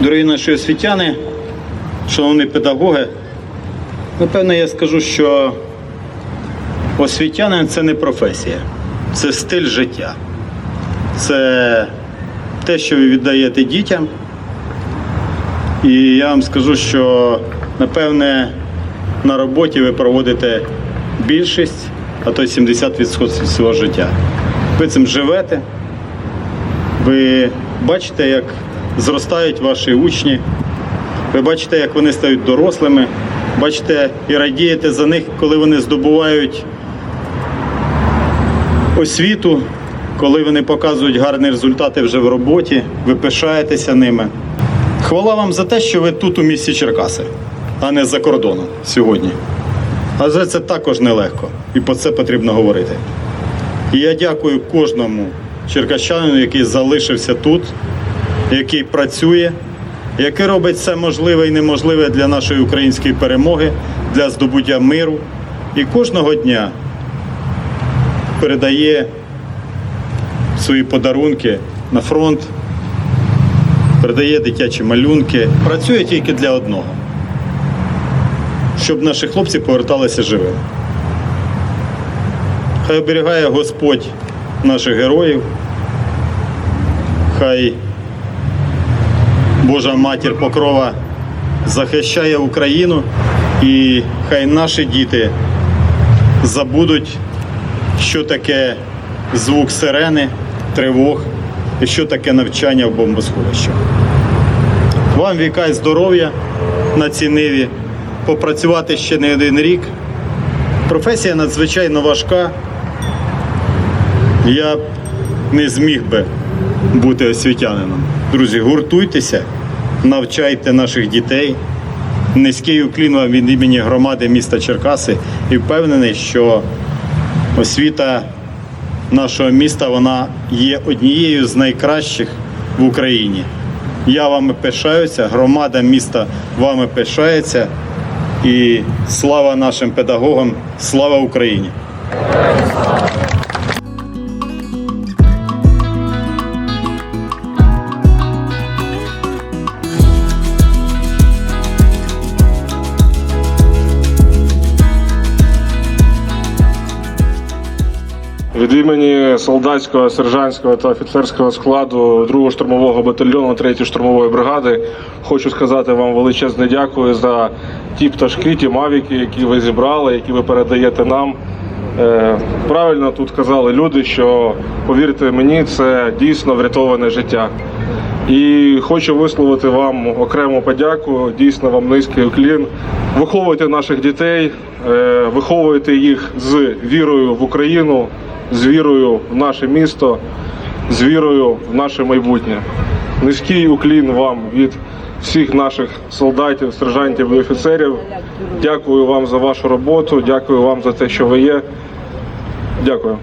Дорогі наші освітяни, шановні педагоги, напевно, я скажу, що освітянин це не професія, це стиль життя. Це те, що ви віддаєте дітям. І я вам скажу, що напевне на роботі ви проводите більшість, а то й 70% свого життя. Ви цим живете, ви бачите, як зростають ваші учні, ви бачите, як вони стають дорослими, бачите і радієте за них, коли вони здобувають освіту, коли вони показують гарні результати вже в роботі, ви пишаєтеся ними. Хвала вам за те, що ви тут у місті Черкаси, а не за кордоном сьогодні. Адже це також нелегко, і про це потрібно говорити. І я дякую кожному черкащанину, який залишився тут, який працює, який робить все можливе і неможливе для нашої української перемоги, для здобуття миру. І кожного дня передає свої подарунки на фронт, передає дитячі малюнки. Працює тільки для одного, щоб наші хлопці поверталися живими. Хай оберігає Господь наших героїв. Хай Божа матір Покрова захищає Україну і хай наші діти забудуть, що таке звук сирени, тривог і що таке навчання в бомбосховищах. Вам віка й здоров'я на цій ниві, попрацювати ще не один рік. Професія надзвичайно важка. Я не зміг би бути освітянином. Друзі, гуртуйтеся, навчайте наших дітей. Низький уклін вам від імені громади міста Черкаси і впевнений, що освіта нашого міста вона є однією з найкращих в Україні. Я вами пишаюся, громада міста вами пишається. І слава нашим педагогам, слава Україні! Від імені солдатського, сержантського та офіцерського складу 2-го штурмового батальйону 3-ї штурмової бригади хочу сказати вам величезне дякую за ті пташки, ті мавіки, які ви зібрали, які ви передаєте нам. Е, Правильно тут казали люди, що повірте мені, це дійсно врятоване життя. І хочу висловити вам окрему подяку, дійсно вам низький уклін. Виховуйте наших дітей, е, виховуйте їх з вірою в Україну, з вірою в наше місто, з вірою в наше майбутнє. Низький уклін вам від всіх наших солдатів, сержантів і офіцерів. Дякую вам за вашу роботу, дякую вам за те, що ви є. Дякую.